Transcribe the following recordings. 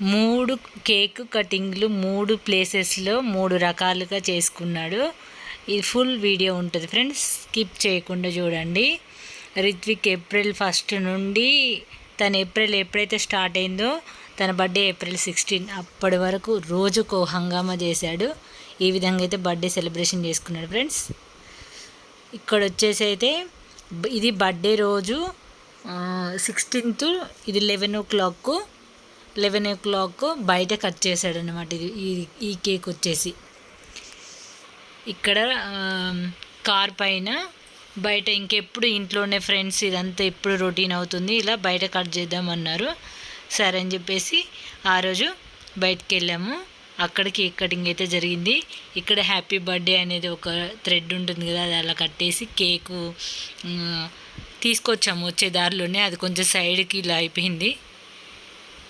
మూడు కేక్ కటింగ్లు మూడు ప్లేసెస్లో మూడు రకాలుగా చేసుకున్నాడు. ఇది ఫుల్ వీడియో ఉంటుంది ఫ్రెండ్స్. స్కిప్ చేయకుండా చూడండి. రిత్విక్ ఏప్రిల్ ఫస్ట్ నుండి తన ఏప్రిల్ ఎప్పుడైతే స్టార్ట్ అయిందో తన బర్త్డే ఏప్రిల్ సిక్స్టీన్ అప్పటి వరకు రోజుకో హంగామా చేశాడు. ఈ విధంగా అయితే బర్త్డే సెలబ్రేషన్ చేసుకున్నాడు ఫ్రెండ్స్. ఇక్కడ వచ్చేసి అయితే ఇది బర్త్డే రోజు సిక్స్టీన్త్ ఇది లెవెన్ ఓ క్లాక్కు లెవెన్ ఓ క్లాక్ బయట కట్ చేశాడు అనమాట ఇది. ఈ ఈ కేక్ వచ్చేసి. ఇక్కడ కార్ పైన బయట ఇంకెప్పుడు ఇంట్లోనే ఫ్రెండ్స్ ఇదంతా ఎప్పుడు రొటీన్ అవుతుంది ఇలా బయట కట్ చేద్దామన్నారు. సరే అని చెప్పేసి ఆ రోజు బయటకు వెళ్ళాము అక్కడ కేక్ కటింగ్ అయితే జరిగింది. ఇక్కడ హ్యాపీ బర్త్డే అనేది ఒక థ్రెడ్ ఉంటుంది కదా అది అలా కట్టేసి కేకు తీసుకొచ్చాము వచ్చే దారిలోనే. అది కొంచెం సైడ్కి ఇలా అయిపోయింది.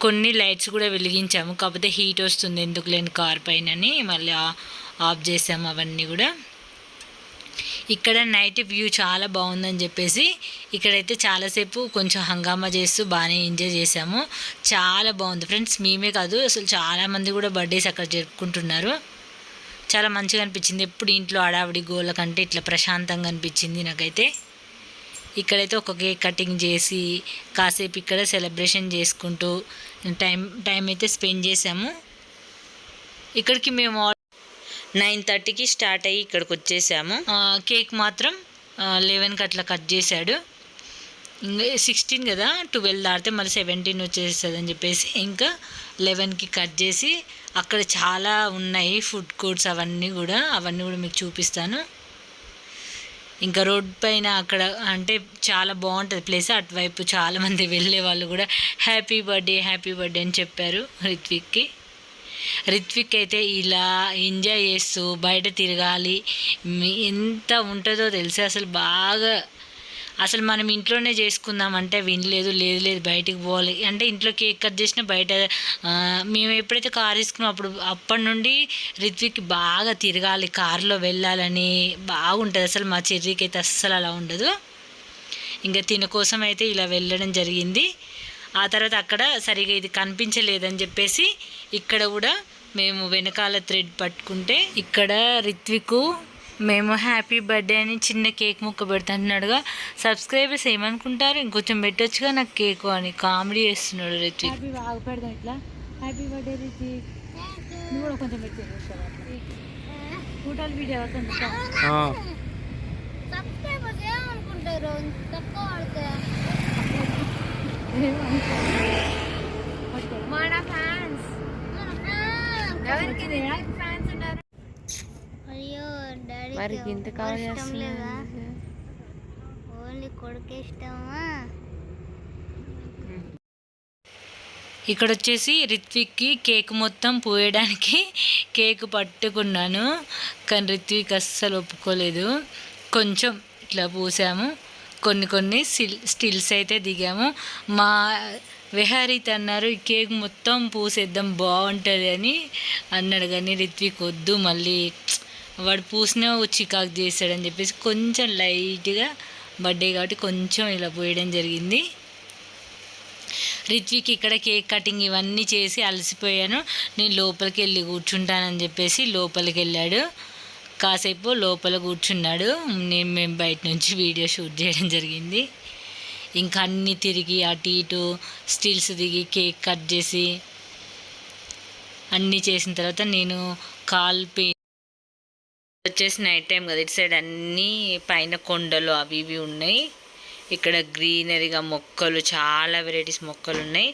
కొన్ని లైట్స్ కూడా వెలిగించాము. కాకపోతే హీట్ వస్తుంది ఎందుకు లేని కార్ పైన అని మళ్ళీ ఆఫ్ చేసాము అవన్నీ కూడా. ఇక్కడ నైట్ వ్యూ చాలా బాగుందని చెప్పేసి ఇక్కడైతే చాలాసేపు కొంచెం హంగామా చేస్తూ బాగానే ఎంజాయ్ చేసాము. చాలా బాగుంది ఫ్రెండ్స్. మేమే కాదు అసలు చాలామంది కూడా బర్త్డేస్ అక్కడ జరుపుకుంటున్నారు. చాలా మంచిగా అనిపించింది. ఎప్పుడు ఇంట్లో అడావిడి గోల కంటే ఇట్లా ప్రశాంతంగా అనిపించింది నాకైతే. ఇక్కడైతే ఒక కేక్ కటింగ్ చేసి కాసేపు ఇక్కడ సెలబ్రేషన్ చేసుకుంటూ టైం టైం అయితే స్పెండ్ చేసాము ఇక్కడికి మేము నైన్ థర్టీకి స్టార్ట్ అయ్యి ఇక్కడికి వచ్చేసాము. కేక్ మాత్రం లెవెన్కి అట్లా కట్ చేశాడు. సిక్స్టీన్ కదా ట్వెల్వ్ దాటితే మళ్ళీ సెవెంటీన్ వచ్చేస్తుంది అని చెప్పేసి ఇంకా లెవెన్కి కట్ చేసి అక్కడ చాలా ఉన్నాయి ఫుడ్ కోర్ట్స్ అవన్నీ కూడా అవన్నీ కూడా మీకు చూపిస్తాను. ఇంకా రోడ్ పైన అక్కడ అంటే చాలా బాగుంటుంది ప్లేస్. అటువైపు చాలామంది వెళ్ళే వాళ్ళు కూడా హ్యాపీ బర్త్డే హ్యాపీ బర్త్డే అని చెప్పారు రిత్విక్కి. రిత్విక్ అయితే ఇలా ఎంజాయ్ చేస్తూ బయట తిరగాలి. ఎంత ఉంటుందో తెలిసి? అసలు బాగా అసలు మనం ఇంట్లోనే చేసుకుందాం అంటే వినలేదు లేదు లేదు బయటికి పోవాలి. అంటే ఇంట్లో కేక్ కట్ చేసిన బయట మేము ఎప్పుడైతే కార్ తీసుకున్నాం అప్పుడు అప్పటి నుండి రిత్విక్ బాగా తిరగాలి. కారులో వెళ్ళాలని బాగుంటుంది. అసలు మా చెర్రీకి అయితే అస్సలు అలా ఉండదు. ఇంకా తిన కోసం అయితే ఇలా వెళ్ళడం జరిగింది. ఆ తర్వాత అక్కడ సరిగా ఇది కనిపించలేదని చెప్పేసి ఇక్కడ కూడా మేము వెనకాల థ్రెడ్ పట్టుకుంటే ఇక్కడ రిత్విక్ మేము హ్యాపీ బర్త్డే అని చిన్న కేక్ ముక్క పెడుతున్నాడుగా సబ్స్క్రైబర్స్ ఏమనుకుంటారు? ఇంకొంచెం పెట్టొచ్చుగా నాకు కేక్ అని. కామెడీ చేస్తున్నాడు హ్యాపీ బాగా పెడదాం ఇట్లా. హ్యాపీ బర్త్డే రిచి నువ్వు కూడా కొంచెం ఫోటోలు వీడియో ఏమనుకుంటారు? తక్కువ మన ఫ్యాన్స్. ఎవరికి? మరి ఇంత కవర్ ఇష్టం లేదా? చేస్తున్నా ఓన్లీ కొడుకు ఇష్టమా? ఇక్కడ వచ్చేసి రిత్విక్కి కేక్ మొత్తం పోయడానికి కేక్ పట్టుకున్నాను కానీ రిత్విక్ అస్సలు ఒప్పుకోలేదు. కొంచెం ఇట్లా పూసాము. కొన్ని కొన్ని స్టిల్ స్టిల్స్ అయితే దిగాము. మా విహారీత్ అన్నారు ఈ కేక్ మొత్తం పూసేద్దాం బాగుంటుంది అని అన్నాడు. కానీ రిత్విక్ వద్దు మళ్ళీ వాడు పూసినా చికాకు చేస్తాడని చెప్పేసి కొంచెం లైట్గా బర్త్డే కాబట్టి కొంచెం ఇలా పోయడం జరిగింది. రిత్విక్ ఇక్కడ కేక్ కటింగ్ ఇవన్నీ చేసి అలసిపోయాను. నేను లోపలికి వెళ్ళి కూర్చుంటానని చెప్పేసి లోపలికి వెళ్ళాడు. కాసేపు లోపల కూర్చున్నాడు. నేను మేము బయట నుంచి వీడియో షూట్ చేయడం జరిగింది. ఇంకా అన్నీ తిరిగి అటు ఇటు స్టిల్స్ దిగి కేక్ కట్ చేసి అన్నీ చేసిన తర్వాత నేను కాల్ పే వచ్చేసి నైట్ టైం కదా ఇటు సైడ్ అన్నీ పైన కొండలు అవి ఇవి ఉన్నాయి. ఇక్కడ గ్రీనరీగా మొక్కలు చాలా వెరైటీస్ మొక్కలు ఉన్నాయి.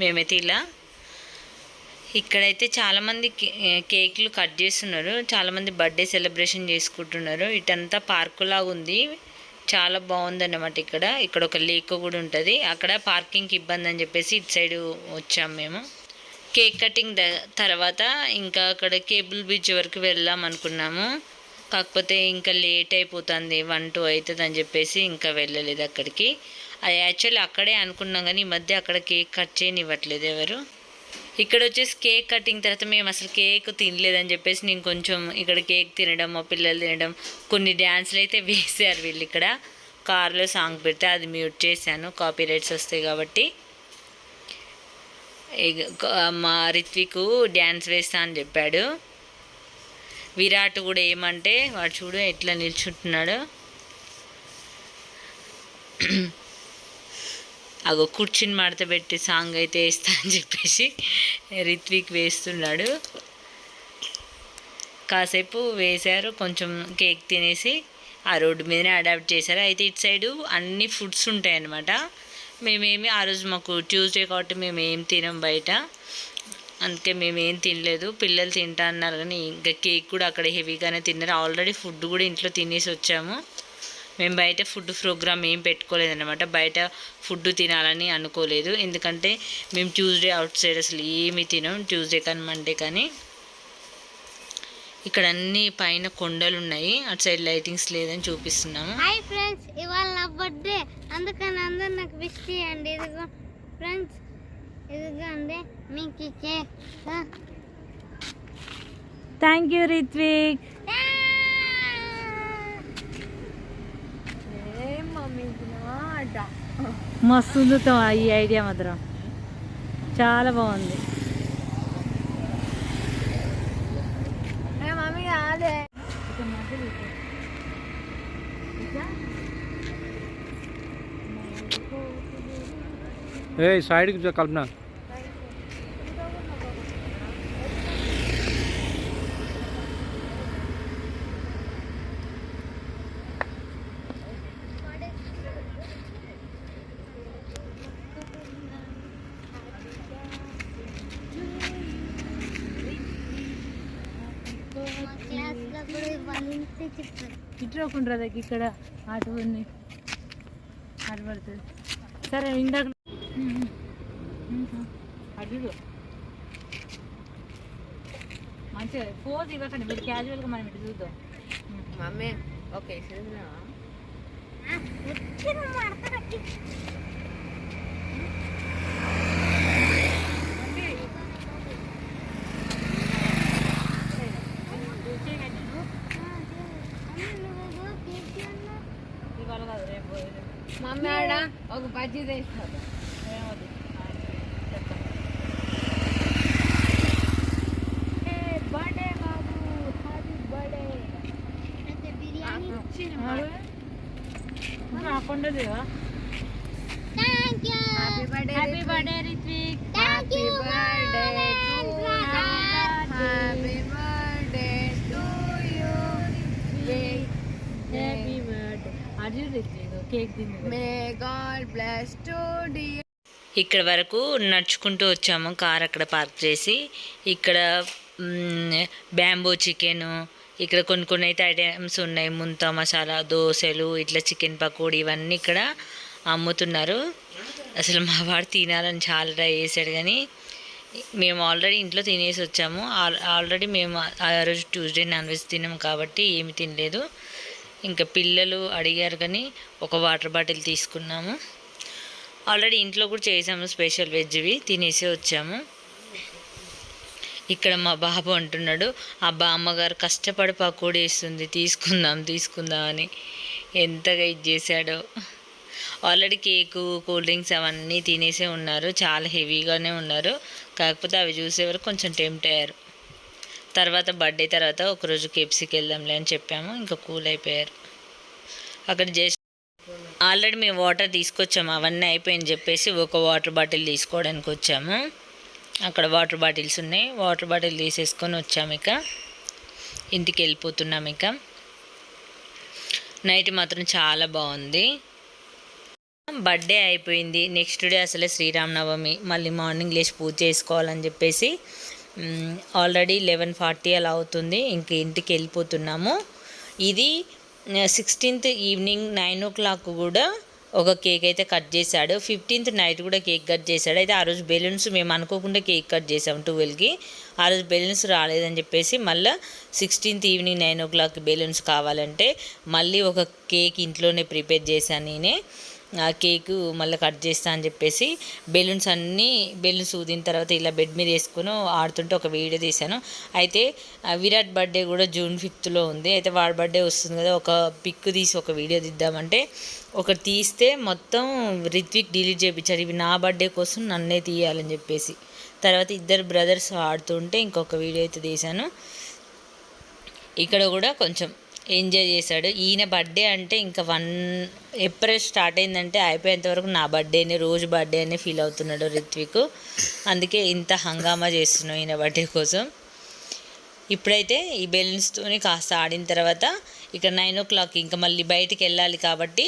మేమైతే ఇలా ఇక్కడైతే చాలామంది కేకులు కట్ చేస్తున్నారు. చాలామంది బర్త్డే సెలబ్రేషన్ చేసుకుంటున్నారు. ఇటంతా పార్కు లాగా ఉంది. చాలా బాగుందన్నమాట ఇక్కడ. ఇక్కడ ఒక లేక్ కూడా ఉంటుంది. అక్కడ పార్కింగ్కి ఇబ్బంది అని చెప్పేసి ఇటు సైడ్ వచ్చాము మేము. కేక్ కటింగ్ తర్వాత ఇంకా అక్కడ కేబుల్ బ్రిడ్జ్ వరకు వెళ్దాం అనుకున్నాము. కాకపోతే ఇంకా లేట్ అయిపోతుంది వన్ టూ అవుతుంది అని చెప్పేసి ఇంకా వెళ్ళలేదు అక్కడికి. అది యాక్చువల్లీ అక్కడే అనుకున్నాం కానీ ఈ మధ్య అక్కడ కేక్ కట్ చేయనివ్వట్లేదు ఎవరు. ఇక్కడ వచ్చేసి కేక్ కటింగ్ తర్వాత మేము అసలు కేక్ తినలేదని చెప్పేసి నేను కొంచెం ఇక్కడ కేక్ తినడం మా పిల్లలు తినడం కొన్ని డ్యాన్స్లు అయితే వేసారు వీళ్ళు ఇక్కడ. కార్లో సాంగ్ పెడితే అది మ్యూట్ చేశాను కాపీ రైట్స్ వస్తాయి కాబట్టి. మా రిత్విక్ డ్యాన్స్ వేస్తా అని చెప్పాడు. విరాట్ కూడా ఏమంటే వాడు చూడు ఎట్లా నిల్చుంటున్నాడు. అగో కూర్చుని మడత పెట్టి సాంగ్ అయితే వేస్తా అని చెప్పేసి రిత్విక్ వేస్తున్నాడు. కాసేపు వేశారు కొంచెం కేక్ తినేసి ఆ రోడ్డు మీదనే అడాప్ట్ చేశారు. అయితే ఇటు సైడు అన్ని ఫుడ్స్ ఉంటాయన్నమాట. మేమేమి ఆ రోజు మాకు ట్యూస్డే కాబట్టి మేము ఏం తినం బయట. అందుకే మేము ఏం తినలేదు. పిల్లలు తింటా అన్నారు కానీ ఇంకా కేక్ కూడా అక్కడ హెవీగానే తిన్నారు. ఆల్రెడీ ఫుడ్ కూడా ఇంట్లో తినేసి వచ్చాము. మేము బయట ఫుడ్ ప్రోగ్రామ్ ఏం పెట్టుకోలేదన్నమాట. బయట ఫుడ్ తినాలని అనుకోలేదు. ఎందుకంటే మేము ట్యూస్డే అవుట్ సైడ్ అసలు ఏమీ తినం. ట్యూస్డే కానీ మండే కానీ. ఇక్కడ అన్ని పైన కొండలు ఉన్నాయి అటు సైడ్ లైటింగ్స్ లేదని చూపిస్తున్నాము హాయ్ ఫ్రెండ్స్ ఇవాళ నా బర్త్డే. అందుకని అందరు నాకు విష్ చేయండి. ఇదిగో ఫ్రెండ్స్ ఇదిగోండి మీకు ఈ కేక్ థ్యాంక్ యూ! రిత్విక్ మస్తు ఉంది ఈ ఐడియా మాత్రం. చాలా బాగుంది. ఏ సైడ్కి జర కల్పన మా క్లాస్లో కూడా ఇవాళ ఇంతే చెప్పారు ఇటు రాకుండా దగ్గర ఇక్కడ అటు ఉంది. అటు పడుతుంది సరే ఇందాక అటు ఇడు. మంచిగా పోజ్ ఇవ్వకండి మీరు క్యాజువల్గా మనం ఇటు చూద్దాం. మమ్మీ ఓకే వచ్చిన మడత కట్టి ఇవాళ కాదు రేపు మమ్మీ ఆడ ఒక బజ్జీ తెస్తారు ఏమవుతుంది బర్త్డే బాబు హ్యాపీ బర్త్డే అయితే బిర్యానీ రాకుండా దేవా thank you happy birthday happy birthday Ritvik thank you birthday to happy birthday to you happy birthday Arjun Ritvik cake తింది మే గాడ్ బ్లెస్ టు ఇక్కడ వరకు నడుచుకుంటూ వచ్చాము. కార్ అక్కడ పార్క్ చేసి. ఇక్కడ బ్యాంబూ చికెను ఇక్కడ కొన్ని కొన్ని అయితే ఐటమ్స్ ఉన్నాయి. ముంత మసాలా దోశలు ఇట్లా చికెన్ పకోడీ ఇవన్నీ ఇక్కడ అమ్ముతున్నారు. అసలు మా వాడు తినాలని చాలా ట్రై చేశాడు కానీ మేము ఆల్రెడీ ఇంట్లో తినేసి వచ్చాము. ఆల్- ఆల్రెడీ మేము ఆ రోజు ట్యూస్డే నాన్ వెజ్ తినాము కాబట్టి ఏమి తినలేదు. ఇంకా పిల్లలు అడిగారు కానీ ఒక వాటర్ బాటిల్ తీసుకున్నాము. ఆల్రెడీ ఇంట్లో కూడా చేసాము స్పెషల్ వెజ్వి తినేసి వచ్చాము. ఇక్కడ మా బాబు అంటున్నాడు అబ్బా అమ్మగారు కష్టపడి పకోడీ వేస్తుంది తీసుకుందాం తీసుకుందాం అని. ఎంతగా ఇది చేశాడో. ఆల్రెడీ కేకు కూల్ డ్రింక్స్ అవన్నీ తినేసే ఉన్నారు చాలా హెవీగానే ఉన్నారు. కాకపోతే అవి చూసే వరకు కొంచెం టెంప్ట్ అయ్యారు. తర్వాత బర్త్డే తర్వాత ఒకరోజు కేప్సీకి వెళ్దాంలే అని చెప్పాము ఇంకా కూల్ అయిపోయారు. అక్కడ జస్ట్ ఆల్రెడీ మేము వాటర్ తీసుకొచ్చాము అవన్నీ అయిపోయింది చెప్పేసి ఒక వాటర్ బాటిల్ తీసుకోవడానికి వచ్చాము. అక్కడ వాటర్ బాటిల్స్ ఉన్నాయి. వాటర్ బాటిల్ తీసేసుకొని వచ్చాము ఇక. ఇంటికి వెళ్ళిపోతున్నాం ఇక. నైట్ మాత్రం చాలా బాగుంది. బర్త్డే అయిపోయింది. నెక్స్ట్ డే అసలే శ్రీరామనవమి. మళ్ళీ మార్నింగ్ లేచి పూజ చేసుకోవాలని చెప్పేసి ఆల్రెడీ లెవెన్ ఫార్టీ అలా అవుతుంది. ఇంక ఇంటికి వెళ్ళిపోతున్నాము. ఇది sixteenth evening nine o'clock కూడా ఒక కేక్ అయితే కట్ చేశాడు. ఫిఫ్టీన్త్ నైట్ కూడా కేక్ కట్ చేశాడు. అయితే ఆ రోజు బెలూన్స్ మేము అనుకోకుండా కేక్ కట్ చేసాం ట్వెల్వ్కి. ఆ రోజు బెలూన్స్ రాలేదని చెప్పేసి మళ్ళీ sixteenth evening nine o'clock balloons కావాలంటే మళ్ళీ ఒక కేక్ ఇంట్లోనే ప్రిపేర్ చేశాను నేనే. ఆ కేక్ మళ్ళీ కట్ చేస్తా అని చెప్పేసి బెలూన్స్ అన్నీ బెలూన్స్ ఊదిన తర్వాత ఇలా బెడ్ మీద వేసుకుని ఆడుతుంటే ఒక వీడియో తీశాను. అయితే విరాట్ బర్త్డే కూడా జూన్ ఫిఫ్త్లో ఉంది. అయితే వాడి బర్త్డే వస్తుంది కదా ఒక పిక్ తీసి ఒక వీడియో తీద్దామంటే ఒకటి తీస్తే మొత్తం రిత్విక్ డిలీట్ చేయించారు ఇవి నా బర్త్డే కోసం నన్నే తీయాలని చెప్పేసి. తర్వాత ఇద్దరు బ్రదర్స్ ఆడుతుంటే ఇంకొక వీడియో అయితే తీశాను. ఇక్కడ కూడా కొంచెం ఎంజాయ్ చేశాడు. ఈయన బర్త్డే అంటే ఇంకా వన్ ఏప్రిల్ స్టార్ట్ అయిందంటే అయిపోయేంత వరకు నా బర్త్డేనే రోజు బర్త్డే అని ఫీల్ అవుతున్నాడు రిత్విక్. అందుకే ఇంత హంగామా చేస్తున్నాం ఈయన బర్త్డే కోసం. ఇప్పుడైతే ఈ బెలూన్స్తోని కాస్త ఆడిన తర్వాత ఇక నైన్ ఓ క్లాక్ ఇంకా మళ్ళీ బయటికి వెళ్ళాలి కాబట్టి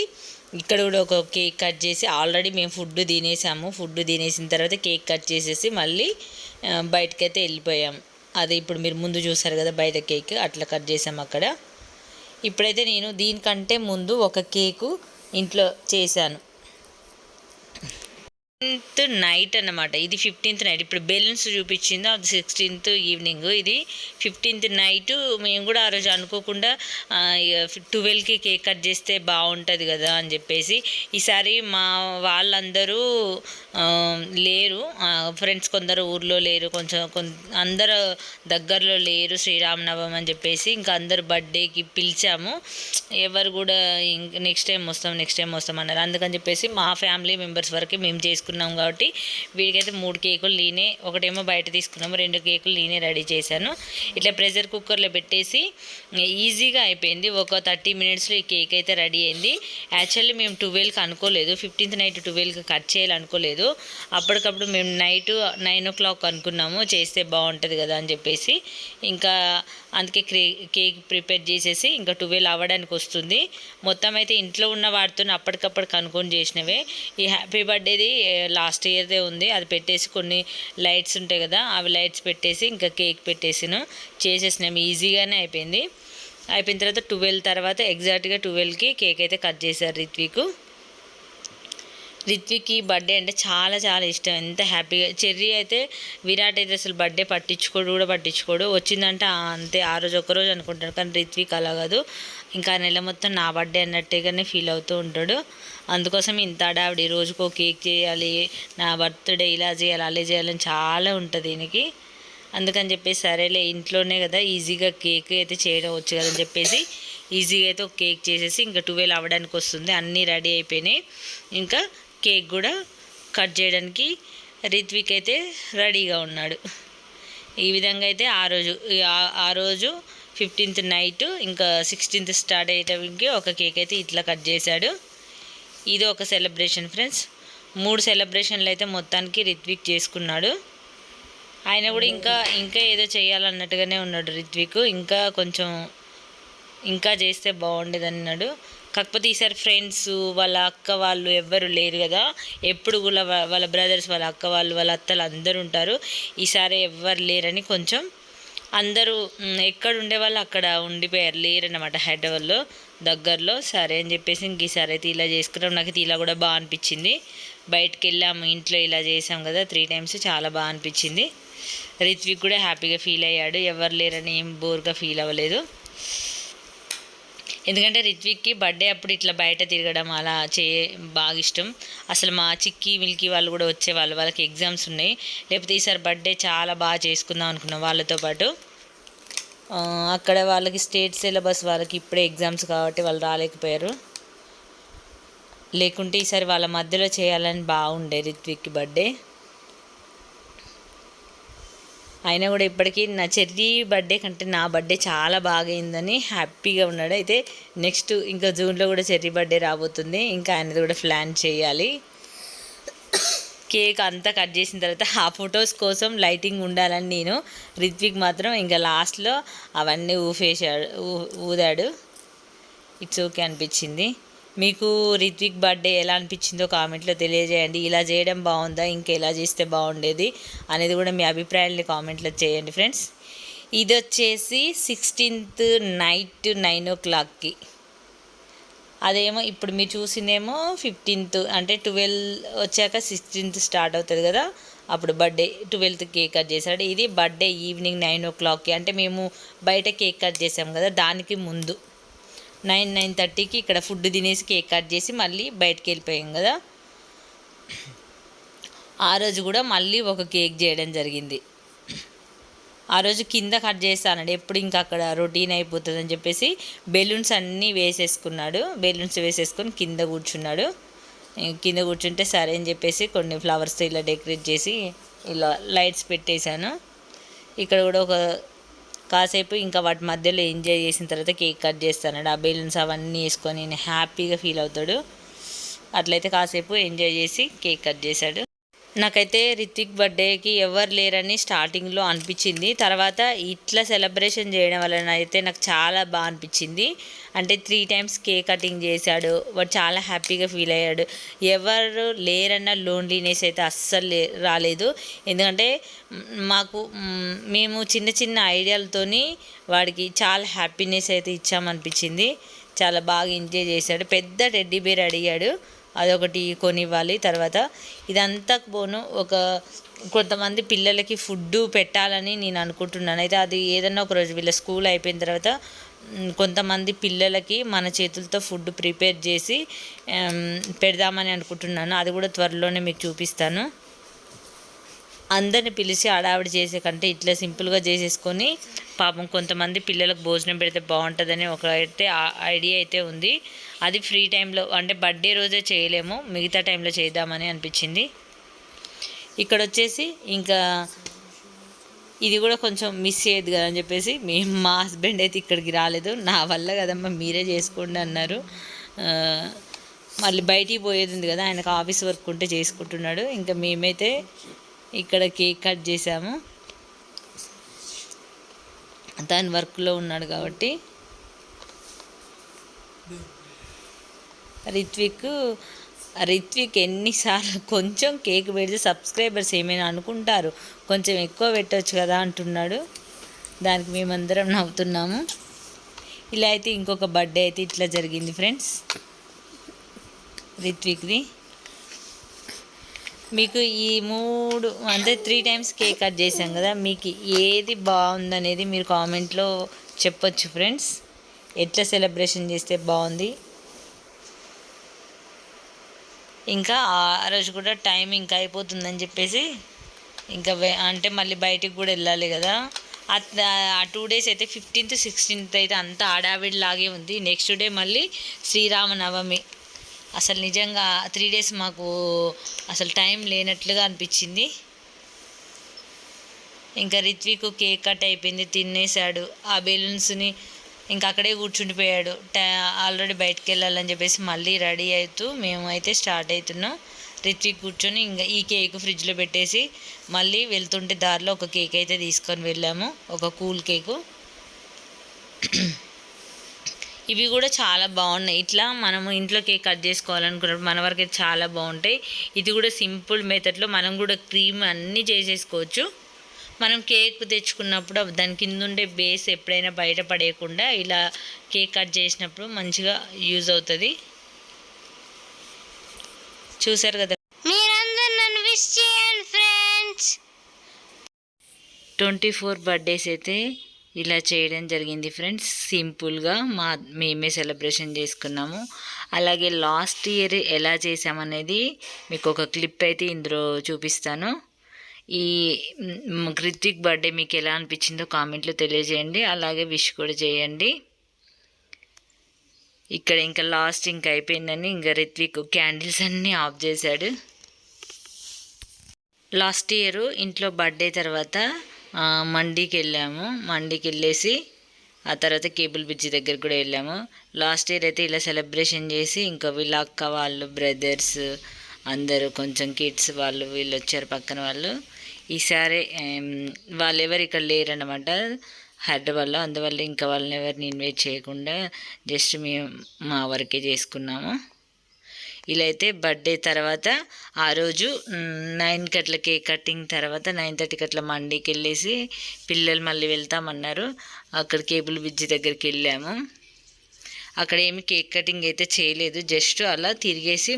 ఇక్కడ కూడా ఒక కేక్ కట్ చేసి ఆల్రెడీ మేము ఫుడ్ తినేసాము. ఫుడ్ తినేసిన తర్వాత కేక్ కట్ చేసేసి మళ్ళీ బయటకైతే వెళ్ళిపోయాం. అది ఇప్పుడు మీరు ముందు చూసారు కదా బయట కేక్ అట్లా కట్ చేసాము అక్కడ. ఇప్పుడైతే నేను దీనికంటే ముందు ఒక కేకు ఇంట్లో చేశాను. ఫిఫ్టీన్త్ నైట్ అన్నమాట. ఇది ఫిఫ్టీన్త్ నైట్. ఇప్పుడు బెలూన్స్ చూపించింది అది సిక్స్టీన్త్ ఈవినింగ్. ఇది ఫిఫ్టీన్త్ నైట్. మేము కూడా ఆ రోజు అనుకోకుండా ట్వెల్వ్కి కేక్ కట్ చేస్తే బాగుంటుంది కదా అని చెప్పేసి ఈసారి మా వాళ్ళందరూ లేరు. ఫ్రెండ్స్ కొందరు ఊర్లో లేరు. కొంచెం కొన్ అందరు దగ్గరలో లేరు. శ్రీరామనవమి అని చెప్పేసి ఇంకా అందరు బర్త్డేకి పిలిచాము. ఎవరు కూడా నెక్స్ట్ టైం వస్తాం నెక్స్ట్ టైం వస్తాం అన్నారు. అందుకని చెప్పేసి మా ఫ్యామిలీ మెంబర్స్ వరకు మేము చేసుకున్నాం. తీసుకున్నాం కాబట్టి వీడికైతే మూడు కేకులు నేనే ఒకటేమో బయట తీసుకున్నాము రెండు కేకులు నేనే రెడీ చేశాను. ఇట్లా ప్రెషర్ కుక్కర్లో పెట్టేసి ఈజీగా అయిపోయింది. ఒక థర్టీ మినిట్స్లో ఈ కేక్ అయితే రెడీ అయింది. యాక్చువల్లీ మేము ట్వెల్వ్కి అనుకోలేదు ఫిఫ్టీన్త్ నైట్ ట్వెల్వ్కి కట్ చేయాలనుకోలేదు అప్పటికప్పుడు మేము నైట్ నైన్ ఓ క్లాక్ అనుకున్నాము చేస్తే బాగుంటుంది కదా అని చెప్పేసి. ఇంకా అందుకే కేక్ ప్రిపేర్ చేసేసి ఇంకా ట్వెల్వ్ అవ్వడానికి వస్తుంది. మొత్తం అయితే ఇంట్లో ఉన్న వాటితో అప్పటికప్పుడు కనుక్కొని చేసినవే. ఈ హ్యాపీ బర్త్డేది లాస్ట్ ఇయర్దే ఉంది. అది పెట్టేసి కొన్ని లైట్స్ ఉంటాయి కదా అవి లైట్స్ పెట్టేసి ఇంకా కేక్ పెట్టేసాను చేసేసినాము ఈజీగానే అయిపోయింది. అయిపోయిన తర్వాత ట్వెల్వ్ తర్వాత ఎగ్జాక్ట్గా ట్వెల్వ్కి కేక్ అయితే కట్ చేశారు రిత్విక్. రిత్విక్కి బర్త్డే అంటే చాలా చాలా ఇష్టం. ఎంత హ్యాపీగా చెర్రీ అయితే విరాట్ అయితే అసలు బర్త్డే పట్టించుకోడు కూడా పట్టించుకోడు. వచ్చిందంటే అంతే ఆ రోజు ఒక్కరోజు అనుకుంటాడు కానీ రిత్విక్ అలా కాదు. ఇంకా ఆ నెల మొత్తం నా బర్త్డే అన్నట్టుగానే ఫీల్ అవుతూ ఉంటాడు. అందుకోసం ఇంత ఆడావిడి రోజుకో కేక్ చేయాలి నా బర్త్డే ఇలా చేయాలి అలా చేయాలని చాలా ఉంటుంది దీనికి. అందుకని చెప్పేసి సరేలే ఇంట్లోనే కదా ఈజీగా కేక్ అయితే చేయడం వచ్చు కదని చెప్పేసి ఈజీగా అయితే ఒక కేక్ చేసేసి ఇంకా ట్వెల్వ్ అవ్వడానికి వస్తుంది. అన్నీ రెడీ అయిపోయినాయి. ఇంకా కేక్ కూడా కట్ చేయడానికి రిత్విక్ అయితే రెడీగా ఉన్నాడు. ఈ విధంగా అయితే ఆ రోజు ఆ రోజు ఫిఫ్టీన్త్ నైట్ ఇంకా సిక్స్టీన్త్ స్టార్ట్ అయ్యేటప్పటికి ఒక కేక్ అయితే ఇట్లా కట్ చేశాడు. ఇది ఒక సెలబ్రేషన్ ఫ్రెండ్స్. మూడు సెలబ్రేషన్లు అయితే మొత్తానికి రిత్విక్ చేసుకున్నాడు. ఆయన కూడా ఇంకా ఇంకా ఏదో చేయాలన్నట్టుగానే ఉన్నాడు రిత్విక్. ఇంకా కొంచెం ఇంకా చేస్తే బాగుండేది అన్నాడు. కాకపోతే ఈసారి ఫ్రెండ్స్ వాళ్ళ అక్క వాళ్ళు ఎవ్వరు లేరు కదా. ఎప్పుడు కూడా వాళ్ళ బ్రదర్స్ వాళ్ళ అక్క వాళ్ళు వాళ్ళ అత్తలు అందరూ ఉంటారు. ఈసారి ఎవ్వరు లేరని కొంచెం అందరూ ఎక్కడ ఉండే వాళ్ళు అక్కడ ఉండిపోయారు లేరనమాట హైదరాబాద్లో దగ్గరలో. సరే అని చెప్పేసి ఇంక ఈసారి అయితే ఇలా చేసుకున్నాం నాకు అయితే ఇలా కూడా బాగా అనిపించింది. బయటకు వెళ్ళాము ఇంట్లో ఇలా చేసాం కదా త్రీ టైమ్స్ చాలా బాగా అనిపించింది. రిత్విక్ కూడా హ్యాపీగా ఫీల్ అయ్యాడు. ఎవరు లేరని ఏం బోర్గా ఫీల్ అవ్వలేదు. ఎందుకంటే రిత్విక్కి బర్త్డే అప్పుడు ఇట్లా బయట తిరగడం అలా చే బాగా ఇష్టం. అసలు మా చిక్కి మిల్కీ వాళ్ళు కూడా వచ్చేవాళ్ళు వాళ్ళకి ఎగ్జామ్స్ ఉన్నాయి. లేకపోతే ఈసారి బర్త్డే చాలా బాగా చేసుకుందాం అనుకున్నాం వాళ్ళతో పాటు. అక్కడ వాళ్ళకి స్టేట్ సిలబస్ వాళ్ళకి ఇప్పుడే ఎగ్జామ్స్ కాబట్టి వాళ్ళు రాలేకపోయారు. లేకుంటే ఈసారి వాళ్ళ మధ్యలో చేయాలని బాగుండే రిత్విక్కి బర్త్డే. అయినా కూడా ఇప్పటికీ నా చెర్రీ బర్త్డే కంటే నా బర్త్డే చాలా బాగా అయిందని హ్యాపీగా ఉన్నాడు. అయితే నెక్స్ట్ ఇంకా జూన్లో కూడా చెర్రీ బర్త్డే రాబోతుంది. ఇంకా ఆయనది కూడా ప్లాన్ చేయాలి. కేక్ అంతా కట్ చేసిన తర్వాత ఆ ఫొటోస్ కోసం లైటింగ్ ఉండాలని నేను రిత్విక్ మాత్రం ఇంకా లాస్ట్లో అవన్నీ ఊఫేసాడు ఊదాడు. ఇట్స్ ఓకే అనిపించింది. మీకు రిత్విక్ బర్త్డే ఎలా అనిపించిందో కామెంట్లో తెలియజేయండి. ఇలా చేయడం బాగుందా? ఇంకా ఎలా చేస్తే బాగుండేది? అనేది కూడా మీ అభిప్రాయాల్ని కామెంట్లో చేయండి ఫ్రెండ్స్. ఇది వచ్చేసి సిక్స్టీన్త్ నైట్ నైన్ ఓ క్లాక్కి. అదేమో ఇప్పుడు మీరు చూసిందేమో ఫిఫ్టీన్త్ అంటే ట్వెల్వ్ వచ్చాక సిక్స్టీన్త్ స్టార్ట్ అవుతుంది కదా? అప్పుడు బర్త్డే ట్వెల్త్ కేక్ కట్ చేశాడు. ఇది బర్త్డే ఈవినింగ్ నైన్ ఓ క్లాక్కి. అంటే మేము బయట కేక్ కట్ చేసాం కదా దానికి ముందు. నైన్ నైన్ థర్టీకి ఇక్కడ ఫుడ్ తినేసి కేక్ కట్ చేసి మళ్ళీ బయటకు వెళ్ళిపోయాం కదా. ఆ రోజు కూడా మళ్ళీ ఒక కేక్ చేయడం జరిగింది. ఆ రోజు కింద కట్ చేస్తానండి ఎప్పుడు ఇంకా అక్కడ రొటీన్ అయిపోతుంది అని చెప్పేసి బెలూన్స్ అన్నీ వేసేసుకున్నాడు బెలూన్స్ వేసేసుకొని కింద కూర్చున్నాడు. కింద కూర్చుంటే సరే అని చెప్పేసి కొన్ని ఫ్లవర్స్తో ఇలా డెకరేట్ చేసి ఇలా లైట్స్ పెట్టేశాను. ఇక్కడ కూడా ఒక కాసేపు ఇంకా వాటి మధ్యలో ఎంజాయ్ చేసిన తర్వాత కేక్ కట్ చేస్తానండి ఆ బెలూన్స్ అవన్నీ వేసుకొని నేను హ్యాపీగా ఫీల్ అవుతాడు. అట్లయితే కాసేపు ఎంజాయ్ చేసి కేక్ కట్ చేశాడు. నాకైతే రితిక్ బర్త్డేకి ఎవరు లేరని స్టార్టింగ్లో అనిపించింది. తర్వాత ఇట్లా సెలబ్రేషన్ చేయడం వలన అయితే నాకు చాలా బాగా అనిపించింది. అంటే త్రీ టైమ్స్ కేక్ కటింగ్ చేశాడు. వాడు చాలా హ్యాపీగా ఫీల్ అయ్యాడు. ఎవరు లేరన్న లోన్లీనెస్ అయితే అస్సలు లే రాలేదు. ఎందుకంటే మాకు మేము చిన్న చిన్న ఐడియాలతోని వాడికి చాలా హ్యాపీనెస్ అయితే ఇచ్చామనిపించింది. చాలా బాగా ఎంజాయ్ చేశాడు. పెద్ద టెడ్డీ బేర్ అడిగాడు. అదొకటి కొనివ్వాలి. తర్వాత ఇదంతా పోను ఒక కొంతమంది పిల్లలకి ఫుడ్ పెట్టాలని నేను అనుకుంటున్నాను. అయితే అది ఏదన్నా ఒక రోజు వీళ్ళ స్కూల్ అయిపోయిన తర్వాత కొంతమంది పిల్లలకి మన చేతులతో ఫుడ్ ప్రిపేర్ చేసి పెడదామని అనుకుంటున్నాను. అది కూడా త్వరలోనే మీకు చూపిస్తాను. అందరిని పిలిచి ఆడావిడి చేసే కంటే ఇట్లా సింపుల్గా చేసేసుకొని పాపం కొంతమంది పిల్లలకు భోజనం పెడితే బాగుంటుందని ఒక అయితే ఐడియా అయితే ఉంది. అది ఫ్రీ టైంలో అంటే బర్త్డే రోజే చేయలేము మిగతా టైంలో చేద్దామని అనిపించింది. ఇక్కడ వచ్చేసి ఇంకా ఇది కూడా కొంచెం మిస్ చేయదు కదా అని చెప్పేసి మేము మా హస్బెండ్ అయితే ఇక్కడికి రాలేదు. నా వల్ల కదమ్మా మీరే చేసుకోండి అన్నారు. మళ్ళీ బయటికి పోయేది ఉంది కదా ఆయనకు ఆఫీస్ వర్క్ ఉంటే చేసుకుంటున్నాడు. ఇంకా మేమైతే ఇక్కడ కేక్ కట్ చేసాము. తను వర్క్లో ఉన్నాడు కాబట్టి రిత్విక్ రిత్విక్ ఎన్నిసార్లు కొంచెం కేక్ పెడితే సబ్స్క్రైబర్స్ ఏమైనా అనుకుంటారు? కొంచెం ఎక్కువ పెట్టవచ్చు కదా అంటున్నాడు. దానికి మేమందరం నవ్వుతున్నాము. ఇలా అయితే ఇంకొక బర్త్డే అయితే ఇట్లా జరిగింది ఫ్రెండ్స్. రిత్విక్ది. మీకు ఈ మూడు అంటే త్రీ టైమ్స్ కేక్ కట్ చేసాం కదా మీకు ఏది బాగుందనేది మీరు కామెంట్లో చెప్పొచ్చు ఫ్రెండ్స్. ఎట్లా సెలబ్రేషన్ చేస్తే బాగుంది? ఇంకా ఆ రోజు కూడా టైం ఇంకా అయిపోతుందని చెప్పేసి ఇంకా అంటే మళ్ళీ బయటికి కూడా వెళ్ళాలి కదా. ఆ టూ డేస్ అయితే ఫిఫ్టీన్త్ సిక్స్టీన్త్ అయితే అంత ఆడావిడిలాగే ఉంది. నెక్స్ట్ డే మళ్ళీ శ్రీరామనవమి. అసలు నిజంగా త్రీ డేస్ మాకు అసలు టైం లేనట్లుగా అనిపించింది. ఇంకా రిత్విక్ కేక్ కట్ అయిపోయింది తినేసాడు ఆ బెలూన్స్ని ఇంకా అక్కడే కూర్చుండిపోయాడు ఆల్రెడీ బయటకు వెళ్ళాలని చెప్పేసి మళ్ళీ రెడీ అవుతూ మేము అయితే స్టార్ట్ అవుతున్నాం రిత్విక్ కూర్చొని ఇంకా ఈ కేక్ ఫ్రిడ్జ్లో పెట్టేసి మళ్ళీ వెళ్తుంటే దారిలో ఒక కేక్ అయితే తీసుకొని వెళ్ళాము. ఒక కూల్ కేకు. ఇవి కూడా చాలా బాగున్నాయి. ఇట్లా మనము ఇంట్లో కేక్ కట్ చేసుకోవాలనుకున్నప్పుడు మన వరకు అయితే చాలా బాగుంటాయి. ఇది కూడా సింపుల్ మెథడ్లో మనం కూడా క్రీమ్ అన్నీ చేసేసుకోవచ్చు. మనం కేక్ తెచ్చుకున్నప్పుడు దాని కింద ఉండే బేస్ ఎప్పుడైనా బయట పడేయకుండా ఇలా కేక్ కట్ చేసినప్పుడు మంచిగా యూజ్ అవుతుంది. చూసారు కదా? మీరందరూ నన్ను విష్ చేయండి ఫ్రెండ్స్ ట్వంటీ ఫోర్ బర్త్డేస్ అయితే ఇలా చేయడం జరిగింది ఫ్రెండ్స్ సింపుల్గా మా మేమే సెలబ్రేషన్ చేసుకున్నాము. అలాగే లాస్ట్ ఇయర్ ఎలా చేసామనేది మీకు ఒక క్లిప్ అయితే ఇందులో చూపిస్తాను. ఈ మ్, రిత్విక్ బర్త్డే మీకు ఎలా అనిపించిందో కామెంట్లో తెలియజేయండి. అలాగే విష్ కూడా చేయండి. ఇక్కడ ఇంకా లాస్ట్ ఇంకా అయిపోయిందని ఇంకా రిత్విక్ క్యాండిల్స్ అన్నీ ఆఫ్ చేశాడు. లాస్ట్ ఇయర్ ఇంట్లో బర్త్డే తర్వాత మండీకి వెళ్ళాము. మండీకి వెళ్ళేసి ఆ తర్వాత కేబుల్ బ్రిడ్జ్ దగ్గర కూడా వెళ్ళాము. లాస్ట్ ఇయర్ అయితే ఇలా సెలబ్రేషన్ చేసి ఇంకా వీళ్ళ అక్క వాళ్ళు బ్రదర్స్ అందరూ కొంచెం కిడ్స్ వాళ్ళు వీళ్ళు వచ్చారు పక్కన వాళ్ళు. ఈసారి వాళ్ళు ఎవరు ఇక్కడ లేరనమాట హైదరాబాద్లో అందువల్ల ఇంకా వాళ్ళని ఎవరిని ఇన్వైట్ చేయకుండా జస్ట్ మేము మా వరకే చేసుకున్నాము. ఇలా అయితే బర్త్డే తర్వాత ఆ రోజు నైన్కి అట్లా కేక్ కటింగ్ తర్వాత నైన్ థర్టీకి అట్లా మండీకి వెళ్ళేసి పిల్లలు మళ్ళీ వెళ్తామన్నారు. అక్కడ కేబుల్ బ్రిడ్జ్ దగ్గరికి వెళ్ళాము. అక్కడ ఏమి కేక్ కటింగ్ అయితే చేయలేదు. జస్ట్ అలా తిరిగేసి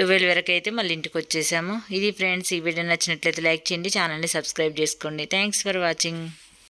ట్వెల్వ్ వరకు అయితే మళ్ళీ ఇంటికి వచ్చేసాము. ఇది ఫ్రెండ్స్ ఈ వీడియో నచ్చినట్లయితే లైక్ చేయండి ఛానల్ని సబ్స్క్రైబ్ చేసుకోండి. Thanks for watching.